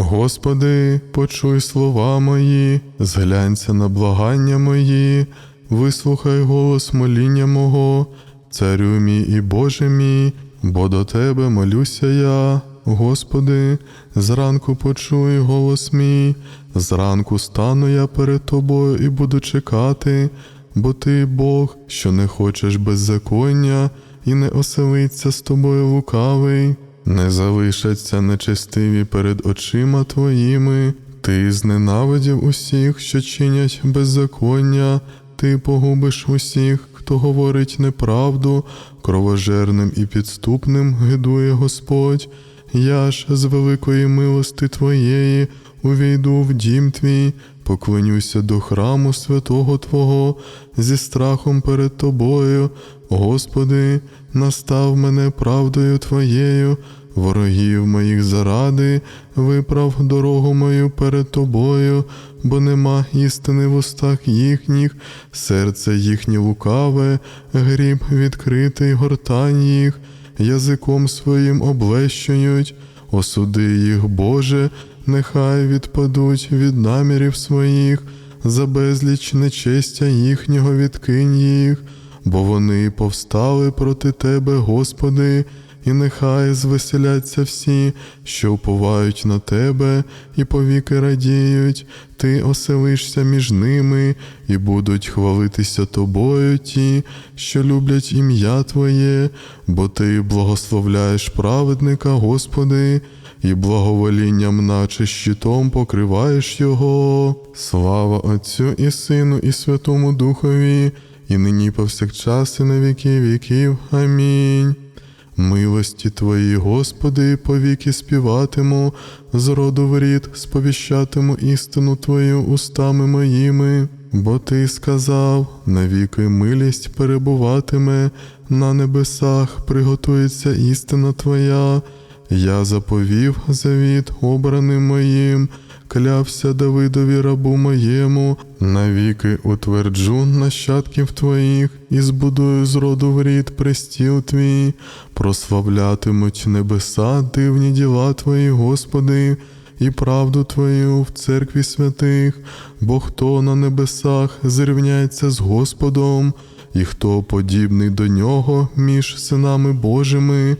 Господи, почуй слова мої, зглянься на благання мої, вислухай голос моління мого, царю мій і Боже мій, бо до Тебе молюся я. Господи, зранку почуй голос мій, зранку стану я перед Тобою і буду чекати, бо Ти Бог, що не хочеш беззаконня, і не оселиться з тобою лукавий. Не залишаться нечестиві перед очима твоїми, ти зненавидів усіх, що чинять беззаконня, ти погубиш усіх, хто говорить неправду, кровожерним і підступним гидує Господь. Я ж з великої милости Твоєї увійду в дім твій, поклонюся до храму святого Твого. Зі страхом перед Тобою. Господи, настав мене правдою Твоєю, ворогів моїх заради, виправ дорогу мою перед Тобою, бо нема істини в устах їхніх, серце їхнє лукаве, гріб відкритий гортань їх, язиком своїм облещують, осуди їх, Боже, нехай відпадуть від намірів своїх, за безліч нечестя їхнього відкинь їх, бо вони повстали проти Тебе, Господи, і нехай звеселяться всі, що уповають на Тебе, і повіки радіють, Ти оселишся між ними, і будуть хвалитися Тобою ті, що люблять ім'я Твоє, бо Ти благословляєш праведника, Господи, і благоволінням, наче щитом покриваєш його. Слава Отцю і Сину, і Святому Духові, і нині повсякчас, і на віки віків. Амінь. Милості Твої, Господи, повіки співатиму, з роду в рід сповіщатиму істину Твою устами моїми, бо Ти сказав, навіки милість перебуватиме, на небесах приготується істина Твоя. Я заповів завіт обраним моїм, клявся Давидові рабу моєму, навіки утверджу нащадків твоїх і збудую з роду в рід престіл твій, прославлятимуть небеса дивні діла твої, Господи, і правду Твою в церкві святих, бо хто на небесах зрівняється з Господом, і хто подібний до нього між синами Божими.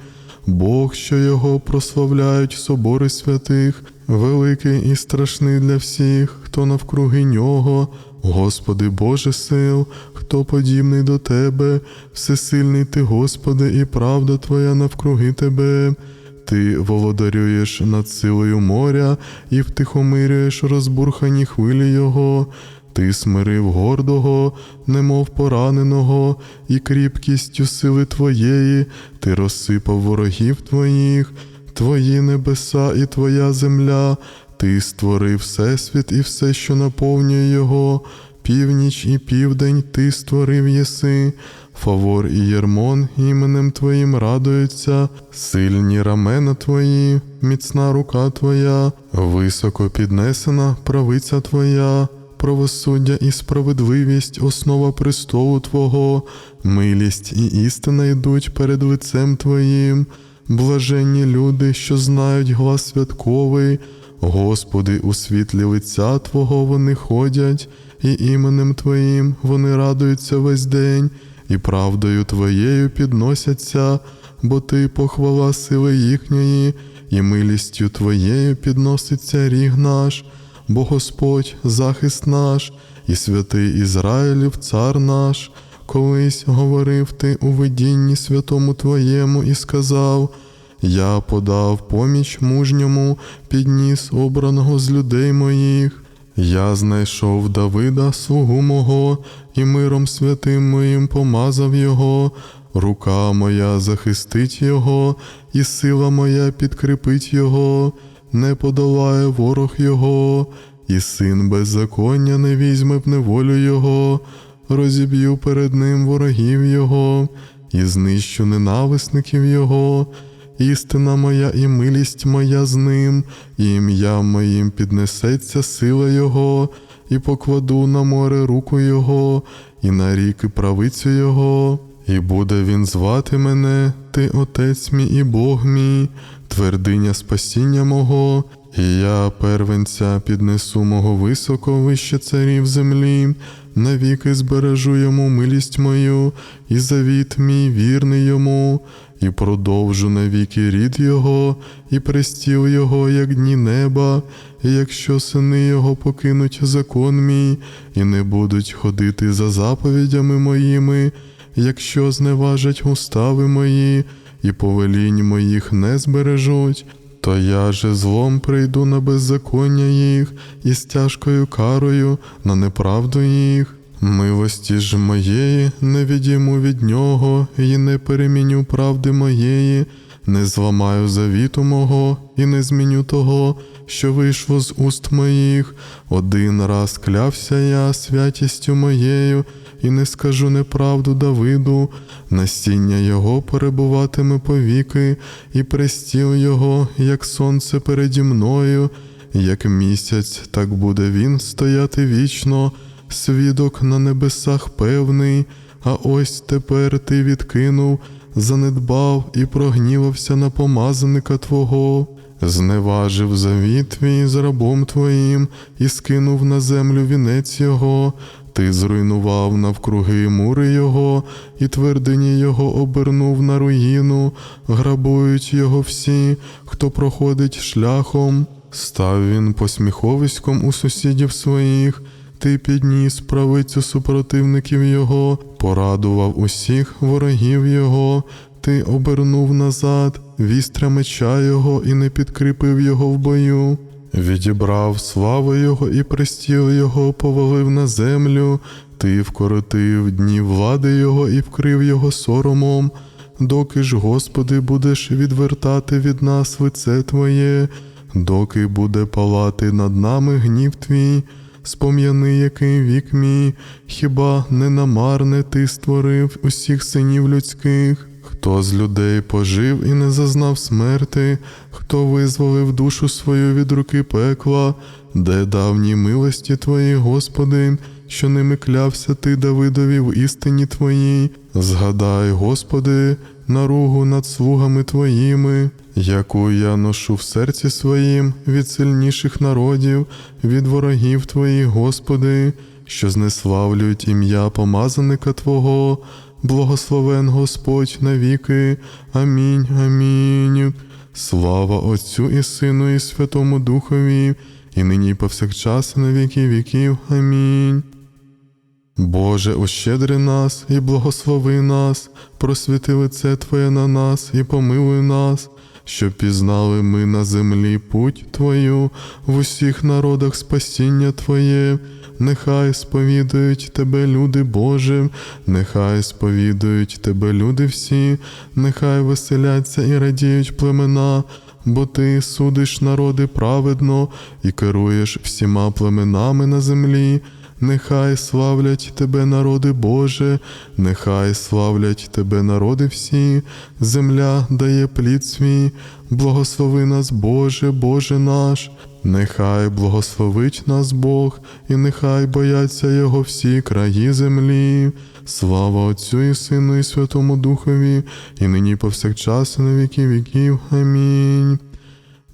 Бог, що його прославляють собори святих, великий і страшний для всіх, хто навкруги нього, Господи Боже сил, хто подібний до Тебе, всесильний Ти, Господи, і правда Твоя навкруги Тебе. Ти володарюєш над силою моря і втихомирюєш розбурхані хвилі Його. Ти смирив гордого, немов пораненого, і кріпкістю сили Твоєї, ти розсипав ворогів Твоїх, Твої небеса і Твоя земля, Ти створив всесвіт і все, що наповнює його, північ і південь Ти створив єси, Фавор і Єрмон іменем Твоїм радуються, сильні рамена Твої, міцна рука Твоя, високо піднесена правиця Твоя. Правосуддя і справедливість, основа престолу Твого, милість і істина йдуть перед лицем Твоїм, блаженні люди, що знають глас святковий, Господи, у світлі лиця Твого вони ходять, і іменем Твоїм вони радуються весь день, і правдою Твоєю підносяться, бо Ти похвала сили їхньої, і милістю Твоєю підноситься ріг наш бо Господь захист наш, і святий Ізраїлів цар наш, колись говорив ти у видінні святому Твоєму і сказав: Я подав поміч мужньому, підніс обраного з людей моїх. Я знайшов Давида, слугу мого, і миром святим моїм помазав його, рука моя захистить його, і сила моя підкріпить його. Не подолає ворог його, і син беззаконня не візьме в неволю його, розіб'ю перед ним ворогів його, і знищу ненависників його. Істина моя і милість моя з ним, і ім'ям моїм піднесеться сила Його, і покладу на море руку Його, і на ріки правицю Його, і буде він звати мене, Ти Отець мій і Бог мій, твердиня спасіння мого, І я первенця піднесу мого високо вище царів землі, навіки збережу йому милість мою, і завіт мій вірний йому, і продовжу навіки рід його, і престіл його, як дні неба, і якщо сини його покинуть закон мій, і не будуть ходити за заповідями моїми, якщо зневажать устави мої, і повелінь моїх не збережуть, то я же злом прийду на беззаконня їх, і з тяжкою карою на неправду їх. Милості ж моєї не відійму від нього, і не переміню правди моєї, не зламаю завіту мого, і не зміню того, що вийшло з уст моїх. Один раз клявся я святістю моєю, і не скажу неправду Давиду, насіння його перебуватиме повіки, і престіл його, як сонце переді мною, як місяць, так буде він стояти вічно, свідок на небесах певний, а ось тепер ти відкинув, занедбав і прогнівався на помазаника Твого. Зневажив завіт твій з рабом твоїм і скинув на землю вінець його, ти зруйнував навкруги мури його, і твердині його обернув на руїну, грабують його всі, хто проходить шляхом. Став він посміховиськом у сусідів своїх, ти підніс правицю супротивників його, порадував усіх ворогів його, ти обернув назад вістря меча його і не підкріпив його в бою. Відібрав славу його і престіл його повалив на землю, ти вкоротив дні влади його і вкрив його соромом. Доки ж, Господи, будеш відвертати від нас лице Твоє, доки буде палати над нами гнів Твій, спом'яни, який вік мій, хіба не намарне ти створив усіх синів людських? Хто з людей пожив і не зазнав смерти, хто визволив душу свою від руки пекла, де давні милості Твої, Господи, що ними клявся ти Давидові в істині Твоїй. Згадай, Господи, наругу над слугами Твоїми, яку я ношу в серці своїм від сильніших народів, від ворогів Твоїх, Господи, що знеславлюють ім'я помазаника Твого. Благословен Господь навіки. Амінь. Амінь. Слава Отцю і Сину, і Святому Духові, і нині і повсякчас, і на віки віків. Амінь. Боже, ощедри нас і благослови нас, просвіти лице Твоє на нас і помилуй нас, щоб пізнали ми на землі путь Твою, в усіх народах спасіння Твоє. Нехай сповідують Тебе, люди Боже, нехай сповідують Тебе, люди всі, нехай веселяться і радіють племена, бо Ти судиш народи праведно і керуєш всіма племенами на землі. Нехай славлять Тебе, народи Боже, нехай славлять Тебе, народи всі, земля дає плід свій, благослови нас, Боже, Боже наш, нехай благословить нас Бог, і нехай бояться Його всі краї землі. Слава Отцю і Сину, і Святому Духові, і нині повсякчас, і на віки віків. Амінь.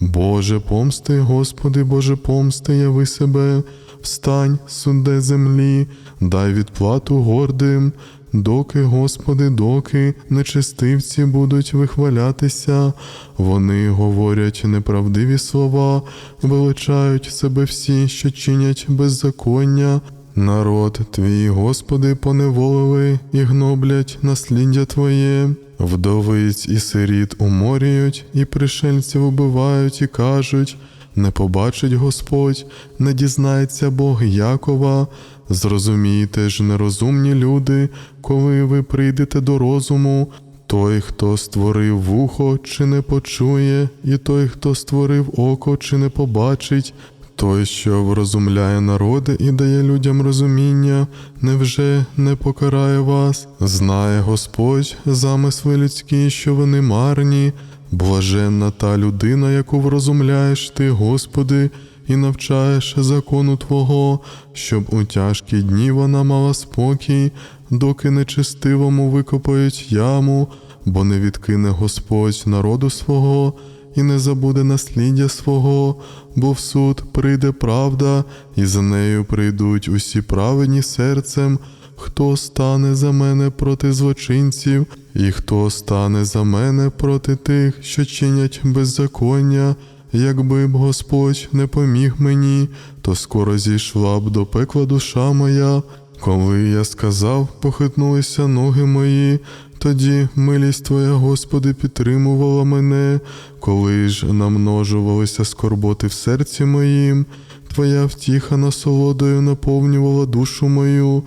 Боже помсти, Господи, Боже помсти, яви себе, встань, суде землі, дай відплату гордим, доки, Господи, доки нечестивці будуть вихвалятися, вони говорять неправдиві слова, величають себе всі, що чинять беззаконня. Народ твій, Господи, поневолили і гноблять насліддя Твоє, вдовиць і сиріт уморюють, і пришельців убивають, і кажуть, не побачить Господь, не дізнається Бог Якова. Зрозумійте ж, нерозумні люди, коли ви прийдете до розуму, той, хто створив вухо, чи не почує, і той, хто створив око, чи не побачить, той, що врозумляє народи і дає людям розуміння, невже не покарає вас? Знає Господь замисли людські, що вони марні, блаженна та людина, яку врозумляєш ти, Господи, і навчаєш закону Твого, щоб у тяжкі дні вона мала спокій, доки нечестивому викопають яму, бо не відкине Господь народу свого і не забуде насліддя свого, бо в суд прийде правда, і за нею прийдуть усі праведні серцем. Хто стане за мене проти злочинців, і хто стане за мене проти тих, що чинять беззаконня, якби б Господь не поміг мені, то скоро зійшла б до пекла душа моя. Коли я сказав, похитнулися ноги мої, тоді милість Твоя, Господи, підтримувала мене, коли ж намножувалися скорботи в серці моїм, Твоя втіха насолодою наповнювала душу мою.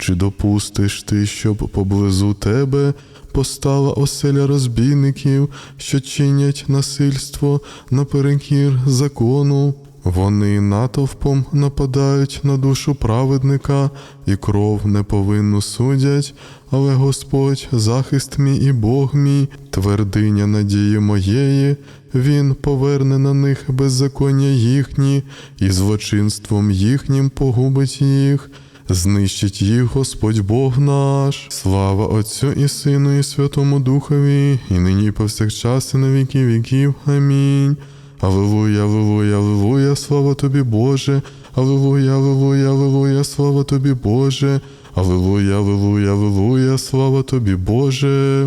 Чи допустиш ти, щоб поблизу тебе постала оселя розбійників, що чинять насильство наперекір закону? Вони натовпом нападають на душу праведника і кров неповинну судять, але Господь, захист мій і Бог мій, твердиня надії моєї, Він поверне на них беззаконня їхні, і злочинством їхнім погубить їх. Знищить їх Господь Бог наш. Слава Отцю і Сину, і Святому Духові, і нині повсякчас, і на віки віків. Амінь. Аллилуйя, аллилуйя, аллилуйя, слава тобі, Боже. Аллилуйя, аллилуйя, аллилуйя, слава тобі, Боже. Аллилуйя, аллилуйя, аллилуйя, слава тобі, Боже.